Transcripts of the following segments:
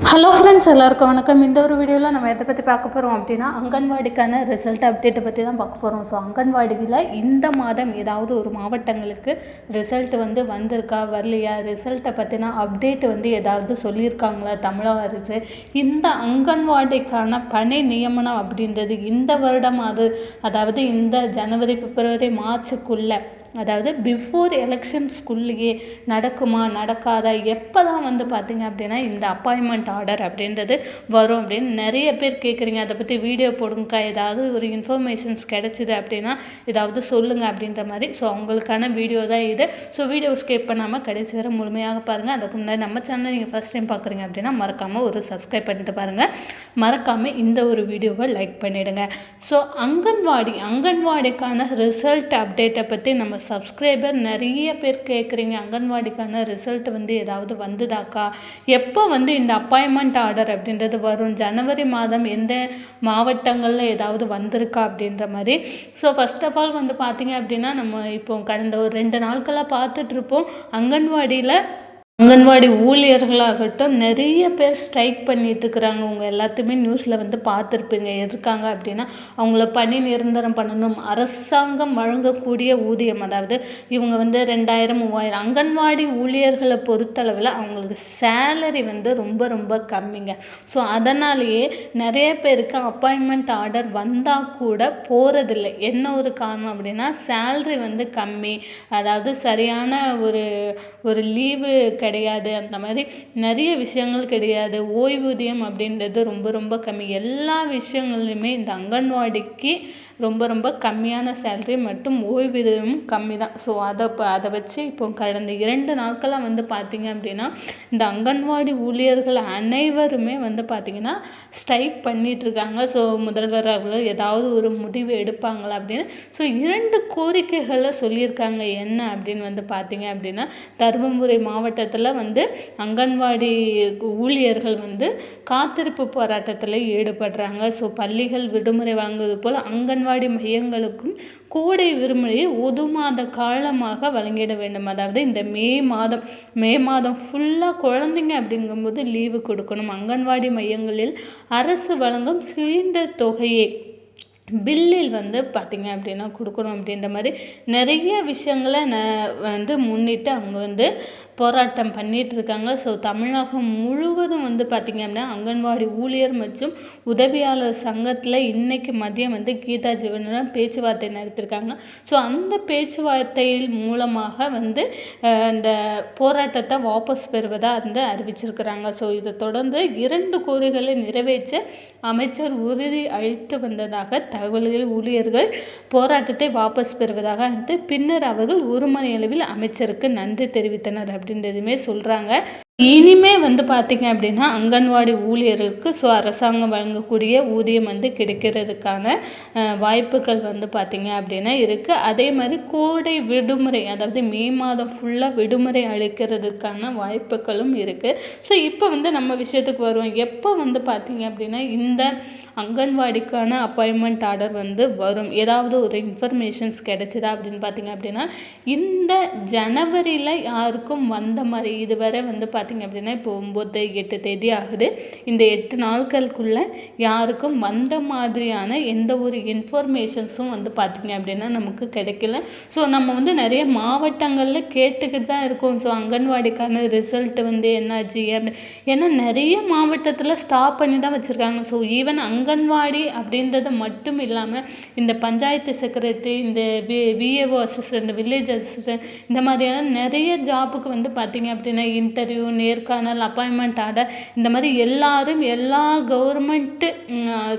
Hello friends எல்லாருக்கும் வணக்கம். இந்த ஒரு வீடியோவில் நம்ம எதை பற்றி பார்க்க போகிறோம் அப்படின்னா அங்கன்வாடிக்கான ரிசல்ட் அப்டேட்டை பற்றி தான் பார்க்க போகிறோம் ஸோ அங்கன்வாடியில் இந்த மாதம் ஏதாவது ஒரு மாவட்டங்களுக்கு ரிசல்ட் வந்து வந்திருக்கா வரலையா? ரிசல்ட்டை பற்றின அப்டேட் வந்து ஏதாவது சொல்லியிருக்காங்களா? தமிழக அரசு. இந்த அங்கன்வாடிக்கான பணி நியமனம் அப்படின்றது இந்த வருடம் அது அதாவது இந்த ஜனவரி பிப்ரவரி மார்ச்சுக்குள்ளே அதாவது பிஃபோர் எலெக்ஷன்ஸ்குள்ளேயே நடக்குமா நடக்காதா எப்போ தான் வந்து பார்த்தீங்க அப்படின்னா இந்த அப்பாயின்மெண்ட் ஆர்டர் அப்படின்றது வரும் அப்படின்னு நிறைய பேர் கேட்குறீங்க. அதை பற்றி வீடியோ போடுங்கக்கா. ஏதாவது ஒரு இன்ஃபர்மேஷன்ஸ் கிடச்சிது அப்படின்னா ஏதாவது சொல்லுங்கள் அப்படின்ற மாதிரி. ஸோ அவங்களுக்கான வீடியோ தான் இது. ஸோ வீடியோ ஸ்கிப் பண்ணாமல் கடைசி வரை முழுமையாக பாருங்கள் அதுக்கு முன்னாடி நம்ம சேனல் நீங்கள் ஃபஸ்ட் டைம் பார்க்குறீங்க அப்படின்னா மறக்காமல் ஒரு சப்ஸ்கிரைப் பண்ணிட்டு பாருங்கள் மறக்காமல் இந்த ஒரு வீடியோவை லைக் பண்ணிவிடுங்க ஸோ அங்கன்வாடி அங்கன்வாடிக்கான ரிசல்ட் அப்டேட்டை பற்றி நம்ம சப்ஸ்கிரைபர் நிறைய பேர் கேட்குறீங்க அங்கன்வாடிக்கான ரிசல்ட் வந்து ஏதாவது வந்துதாக்கா? எப்போ வந்து இந்த அப்பாயின்மெண்ட் ஆர்டர் அப்படின்றது வரும்? ஜனவரி மாதம் எந்த மாவட்டங்களில் ஏதாவது வந்திருக்கா அப்படின்ற மாதிரி. ஸோ ஃபஸ்ட் ஆஃப் ஆல் வந்து பார்த்தீங்க அப்படின்னா நம்ம இப்போ கடந்த ஒரு ரெண்டு நாட்களாக பார்த்துட்ருப்போம் அங்கன்வாடியில் அங்கன்வாடி ஊழியர்களாகட்டும் நிறைய பேர் ஸ்ட்ரைக் பண்ணிட்டு இருக்கிறாங்க உங்கள் எல்லாத்தையுமே நியூஸில் வந்து பார்த்துருப்பீங்க. இருக்காங்க அப்படின்னா அவங்கள பணி நிரந்தரம் பண்ணணும். அரசாங்கம் வழங்கக்கூடிய ஊதியம். அதாவது இவங்க வந்து ரெண்டாயிரம் மூவாயிரம். அங்கன்வாடி ஊழியர்களை பொறுத்தளவில் அவங்களுக்கு சேலரி வந்து ரொம்ப ரொம்ப கம்மிங்க. ஸோ அதனாலேயே நிறைய பேருக்கு அப்பாயின்மெண்ட் ஆர்டர் வந்தால் கூட போகிறதில்ல என்ன ஒரு காரணம் அப்படின்னா சேல்ரி வந்து கம்மி. அதாவது சரியான ஒரு ஒரு லீவு கிடையாது. அந்த மாதிரி நிறைய விஷயங்கள் கிடையாது. ஓய்வூதியம் அப்படின்றது ரொம்ப ரொம்ப கம்மி. எல்லா விஷயங்கள்லையுமே இந்த அங்கன்வாடிக்கு ரொம்ப ரொம்ப கம்மியான சேல்ரி மற்றும் ஓய்வூதியமும் கம்மி தான் ஸோ அதை இப்போ அதை வச்சு இப்போ கடந்த இரண்டு நாட்களாக வந்து பார்த்திங்க அப்படின்னா இந்த அங்கன்வாடி ஊழியர்கள் அனைவருமே வந்து பார்த்திங்கன்னா ஸ்ட்ரைக் பண்ணிகிட்ருக்காங்க ஸோ முதல்வர் அவர்கள் ஏதாவது ஒரு முடிவு எடுப்பாங்களா அப்படின்னு. ஸோ இரண்டு கோரிக்கைகளை சொல்லியிருக்காங்க. என்ன அப்படின்னு வந்து பார்த்திங்க அப்படின்னா தருமபுரி மாவட்டத்தில் வந்து அங்கன்வாடி ஊழியர்கள் வந்து காத்திருப்பு போராட்டத்தில் ஈடுபடுறாங்க. ஸோ பள்ளிகள் விடுமுறை வழங்குவது போல் அங்கன் அங்கன்வாடி மையங்களுக்கும் கோடை விடுமுறையை ஒரு மாத காலமாக வழங்கிட வேண்டும். அதாவது இந்த மே மாதம் மே மாதம் ஃபுல்லாக குழந்தைங்க அப்படிங்கும்போது லீவு கொடுக்கணும். அங்கன்வாடி மையங்களில் அரசு வழங்கும் சிலிண்டர் தொகையை பில்லில் வந்து பார்த்திங்க அப்படின்னா கொடுக்கணும் அப்படின்ற மாதிரி நிறைய விஷயங்களை ந வந்து முன்னிட்டு அவங்க வந்து போராட்டம் பண்ணிகிட்டு இருக்காங்க ஸோ தமிழகம் முழுவதும் வந்து பார்த்திங்க அப்படின்னா அங்கன்வாடி ஊழியர் மற்றும் உதவியாளர் சங்கத்தில் இன்றைக்கி மதியம் வந்து கீதா ஜீவனுடன் பேச்சுவார்த்தை நடத்திருக்காங்க. ஸோ அந்த பேச்சுவார்த்தையில் மூலமாக வந்து அந்த போராட்டத்தை வாபஸ் பெறுவதாக வந்து அறிவிச்சிருக்கிறாங்க. ஸோ இதை தொடர்ந்து இரண்டு கோரிக்கைகளை நிறைவேற்ற அமைச்சர் உறுதி அளித்து வந்ததாக தகவல்கள் ஊழியர்கள் போராட்டத்தை வாபஸ் பெறுவதாக வந்து பின்னர் அவர்கள் ஒரு மணி அளவில் அமைச்சருக்கு நன்றி தெரிவித்தனர் அப்படின்றதுமே சொல்கிறாங்க இனிமே வந்து பார்த்திங்க அப்படின்னா அங்கன்வாடி ஊழியர்களுக்கு ஸோ அரசாங்கம் வழங்கக்கூடிய ஊதியம் வந்து கிடைக்கிறதுக்கான வாய்ப்புகள் வந்து பார்த்திங்க அப்படின்னா இருக்குது அதே மாதிரி கோடை விடுமுறை அதாவது மே மாதம் ஃபுல்லாக விடுமுறை அளிக்கிறதுக்கான வாய்ப்புகளும் இருக்குது ஸோ இப்போ வந்து நம்ம விஷயத்துக்கு வருவோம். எப்போ வந்து பார்த்திங்க அப்படின்னா இந்த அங்கன்வாடிக்கான அப்பாயின்மெண்ட் ஆர்டர் வந்து வரும். ஏதாவது ஒரு இன்ஃபர்மேஷன்ஸ் கிடைச்சிதா அப்படின்னு பார்த்திங்க அப்படின்னா இந்த ஜனவரியில் யாருக்கும் வந்த மாதிரி இதுவரை வந்து பார்த்திங்க அப்படின்னா இப்போ ஒம்பது எட்டு தேதி ஆகுது. இந்த எட்டு நாட்களுக்குள்ளே யாருக்கும் வந்த மாதிரியான எந்த ஒரு இன்ஃபர்மேஷன்ஸும் வந்து பார்த்திங்க அப்படின்னா நமக்கு கிடைக்கல. ஸோ நம்ம வந்து நிறைய மாவட்டங்களில் கேட்டுக்கிட்டு தான் இருக்கோம். ஸோ அங்கன்வாடிக்கான ரிசல்ட் வந்து என்னாச்சு? ஏன்னா நிறைய மாவட்டத்தில் ஸ்டாப் பண்ணி தான் வச்சுருக்காங்க. ஸோ ஈவன் அங்கன்வாடி அப்படின்றது மட்டும் இல்லாமல் இந்த பஞ்சாயத்து செக்ரட்டரி இந்த V VAO assistant village assistant இந்த மாதிரியான நிறைய ஜாப்புக்கு வந்து பார்த்திங்க அப்படின்னா இன்டர்வியூ நேர்காணல் அப்பாயின்மெண்ட் ஆர்டர் இந்த மாதிரி எல்லாரும் எல்லா கவர்மெண்ட்டு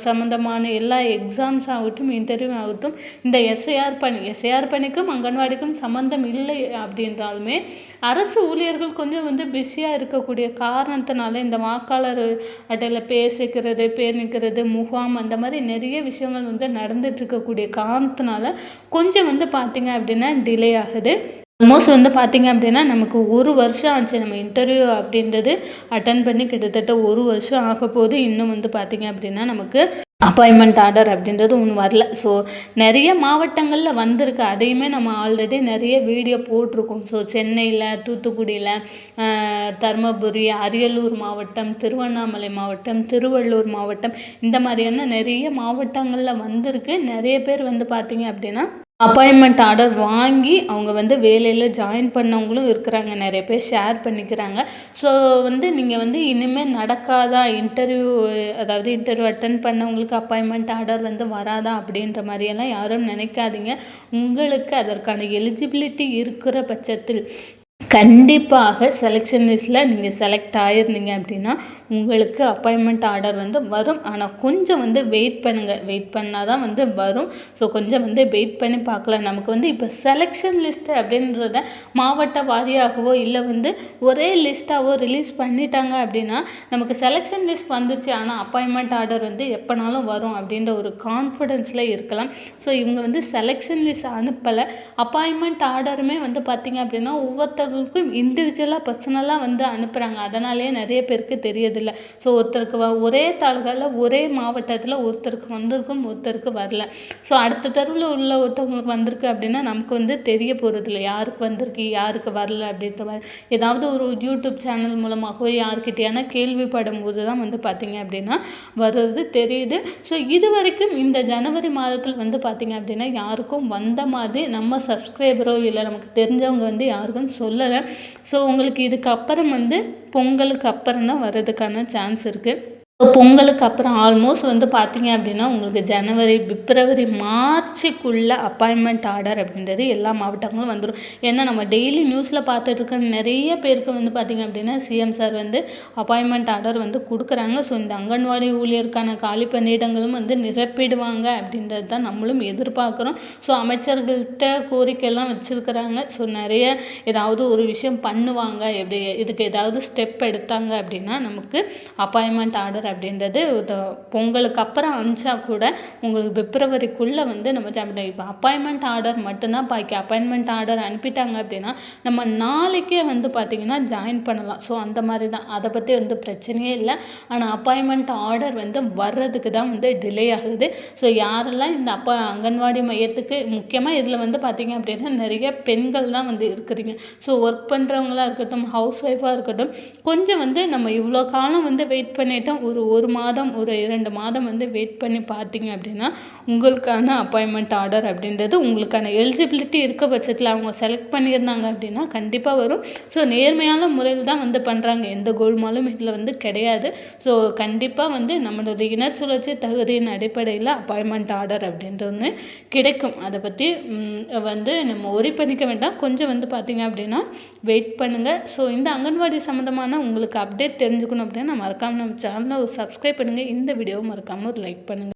சம்மந்தமான எல்லா எக்ஸாம்ஸ் ஆகட்டும் இன்டர்வியூ ஆகட்டும் இந்த எஸ்ஐஆர் பணி எஸ்ஐஆர் பணிக்கும் அங்கன்வாடிக்கும் சம்மந்தம் இல்லை அப்படின்றாலுமே அரசு ஊழியர்கள் கொஞ்சம் வந்து பிஸியாக இருக்கக்கூடிய காரணத்தினால இந்த வாக்காளர் அட்டையில் பேர் சேர்க்கறது பேர் நிற்கிறது முகாம் அந்த மாதிரி நிறைய விஷயங்கள் வந்து நடந்துட்டு இருக்கக்கூடிய காரணத்தினால கொஞ்சம் வந்து பார்த்திங்க அப்படின்னா டிலே ஆகுது. ஆல்மோஸ்ட் வந்து பார்த்திங்க அப்படின்னா நமக்கு ஒரு வருஷம் ஆச்சு நம்ம இன்டர்வியூ அப்படின்றது அட்டன் பண்ணி கிட்டத்தட்ட ஒரு வருஷம் ஆக போது இன்னும் வந்து பார்த்திங்க அப்படின்னா நமக்கு அப்பாயின்மெண்ட் ஆர்டர் அப்படின்றது ஒன்று வரல. ஸோ நிறைய மாவட்டங்களில் வந்திருக்கு. அதையுமே நம்ம ஆல்ரெடி நிறைய வீடியோ போட்டிருக்கோம். ஸோ சென்னையில் தூத்துக்குடியில் தருமபுரி அரியலூர் மாவட்டம் திருவண்ணாமலை மாவட்டம் திருவள்ளூர் மாவட்டம் இந்த மாதிரியான நிறைய மாவட்டங்களில் வந்திருக்கு. நிறைய பேர் வந்து பார்த்திங்க அப்படின்னா அப்பாயின்மெண்ட் ஆர்டர் வாங்கி அவங்க வந்து வேலையில் ஜாயின் பண்ணவங்களும் இருக்கிறாங்க. நிறைய பேர் ஷேர் பண்ணிக்கிறாங்க. ஸோ வந்து நீங்கள் வந்து இனிமேல் நடக்காதா? இன்டர்வியூ அதாவது இன்டர்வியூ அட்டன் பண்ணவங்களுக்கு அப்பாயின்மெண்ட் ஆர்டர் வந்து வராதா? அப்படின்ற மாதிரியெல்லாம் யாரும் நினைக்காதீங்க. உங்களுக்கு அதற்கான எலிஜிபிலிட்டி இருக்கிற பட்சத்தில் கண்டிப்பாக செலெக்ஷன் லிஸ்ட்டில் நீங்கள் செலக்ட் ஆகிருந்தீங்க அப்படின்னா உங்களுக்கு அப்பாயின்மெண்ட் ஆர்டர் வந்து வரும். ஆனால் கொஞ்சம் வந்து வெயிட் பண்ணுங்கள் வெயிட் பண்ணால் தான் வந்து வரும். ஸோ கொஞ்சம் வந்து வெயிட் பண்ணி பார்க்கலாம். நமக்கு வந்து இப்போ செலெக்ஷன் லிஸ்ட்டு அப்படின்றத மாவட்ட வாரியாகவோ இல்லை வந்து ஒரே லிஸ்ட்டாகவோ ரிலீஸ் பண்ணிட்டாங்க அப்படின்னா நமக்கு செலெக்ஷன் லிஸ்ட் வந்துச்சு. ஆனால் அப்பாயின்மெண்ட் ஆர்டர் வந்து எப்போனாலும் வரும் அப்படின்ற ஒரு கான்ஃபிடென்ஸில் இருக்கலாம். ஸோ இவங்க வந்து செலெக்ஷன் லிஸ்ட் அனுப்பலை. அப்பாயின்மெண்ட் ஆர்டருமே வந்து பார்த்திங்க அப்படின்னா ஒவ்வொருத்தவங்க ஒவ்வொருத்தவங்களுக்கும் இண்டிவிஜுவலாக பர்சனலாக வந்து அனுப்புகிறாங்க அதனாலேயே நிறைய பேருக்கு தெரியதில்லை. ஸோ ஒருத்தருக்கு வ ஒரே தாள்களில் ஒரே மாவட்டத்தில் ஒருத்தருக்கு வந்திருக்கும் ஒருத்தருக்கு வரல. ஸோ அடுத்த தெருவில் உள்ள ஒருத்தவங்களுக்கு வந்திருக்கு அப்படின்னா நமக்கு வந்து தெரிய போகிறதில்ல யாருக்கு வந்திருக்கு யாருக்கு வரல அப்படின்ற மாதிரி. ஏதாவது ஒரு யூடியூப் சேனல் மூலமாகவோ யாருக்கிட்டேயான கேள்விப்படும் போது தான் வந்து பார்த்திங்க அப்படின்னா வருது தெரியுது. ஸோ இது வரைக்கும் இந்த ஜனவரி மாதத்தில் வந்து பார்த்திங்க அப்படின்னா யாருக்கும் வந்த மாதிரி நம்ம சப்ஸ்கிரைபரோ இல்லை நமக்கு தெரிஞ்சவங்க வந்து யாருக்கும் சொல்ல சொல்லலை. ஸோ உங்களுக்கு இதுக்கப்புறம் வந்து பொங்கலுக்கு அப்புறம் தான் வர்றதுக்கான சான்ஸ் இருக்குது இப்போ பொங்கலுக்கு அப்புறம் ஆல்மோஸ்ட் வந்து பார்த்தீங்க அப்படின்னா உங்களுக்கு ஜனவரி பிப்ரவரி மார்ச்சுக்குள்ளே அப்பாயின்மெண்ட் ஆர்டர் அப்படின்றது எல்லா மாவட்டங்களும் வந்துடும் ஏன்னா நம்ம டெய்லி நியூஸில் பார்த்துட்டு இருக்க நிறைய பேருக்கு வந்து பார்த்திங்க அப்படின்னா சிஎம் சார் வந்து அப்பாயின்மெண்ட் ஆர்டர் வந்து கொடுக்குறாங்க. ஸோ இந்த அங்கன்வாடி ஊழியருக்கான காலி பணியிடங்களும் வந்து நிரப்பிடுவாங்க அப்படின்றது தான் நம்மளும் எதிர்பார்க்குறோம். ஸோ அமைச்சர்கள்ட்ட கோரிக்கையெல்லாம் வச்சுருக்கிறாங்க. ஸோ நிறைய ஏதாவது ஒரு விஷயம் பண்ணுவாங்க. எப்படி இதுக்கு ஏதாவது ஸ்டெப் எடுத்தாங்க அப்படின்னா நமக்கு அப்பாயின்மெண்ட் ஆர்டர் ஆர்டர் அப்படின்றது பொங்கலுக்கு அப்புறம் அனுப்பிச்சா கூட உங்களுக்கு பிப்ரவரிக்குள்ளே வந்து நம்ம ஜாயின் இப்போ அப்பாயின்மெண்ட் ஆர்டர் மட்டும்தான் பாக்கி அப்பாயின்மெண்ட் ஆர்டர் அனுப்பிட்டாங்க அப்படின்னா நம்ம நாளைக்கே வந்து பார்த்திங்கன்னா ஜாயின் பண்ணலாம். ஸோ அந்த மாதிரி தான் அதை பற்றி வந்து பிரச்சனையே இல்லை. ஆனால் அப்பாயின்மெண்ட் ஆர்டர் வந்து வர்றதுக்கு தான் வந்து டிலே ஆகுது. ஸோ யாரெல்லாம் இந்த அப்பா அங்கன்வாடி மையத்துக்கு முக்கியமாக இதில் வந்து பார்த்திங்க அப்படின்னா நிறைய பெண்கள் தான் வந்து இருக்கிறீங்க. ஸோ ஒர்க் பண்ணுறவங்களாக இருக்கட்டும் ஹவுஸ் ஒய்ஃபாக இருக்கட்டும் கொஞ்சம் வந்து நம்ம இவ்வளோ காலம் வந்து வெயிட் பண்ணிட்டோம் ஒரு ஒரு ஒரு மாதம் ஒரு இரண்டு மாதம் வந்து வெயிட் பண்ணி பார்த்தீங்க அப்படின்னா உங்களுக்கான அப்பாயின்மெண்ட் ஆர்டர் அப்படின்றது உங்களுக்கான எலிஜிபிலிட்டி இருக்க பட்சத்தில் அவங்க செலக்ட் பண்ணியிருந்தாங்க அப்படின்னா கண்டிப்பாக வரும். ஸோ நேர்மையான முறையில் தான் வந்து பண்ணுறாங்க எந்த கோல்மாலும் இதில் வந்து கிடையாது. ஸோ கண்டிப்பாக வந்து நம்மளுடைய இன சுழற்சி தகுதியின் அடிப்படையில் அப்பாயின்மெண்ட் ஆர்டர் அப்படின்ற ஒன்று கிடைக்கும். அதை பற்றி வந்து நம்ம ஒரி பண்ணிக்க வேண்டாம். கொஞ்சம் வந்து பார்த்திங்க அப்படின்னா வெயிட் பண்ணுங்கள் ஸோ இந்த அங்கன்வாடி சம்மந்தமான உங்களுக்கு அப்டேட் தெரிஞ்சுக்கணும் அப்படின்னா மறக்காமல் நம்ம சேனலை சப்ஸ்கிரைப் பண்ணுங்கள் இந்த வீடியோவும் மறக்காமல் ஒரு லைக் பண்ணுங்கள்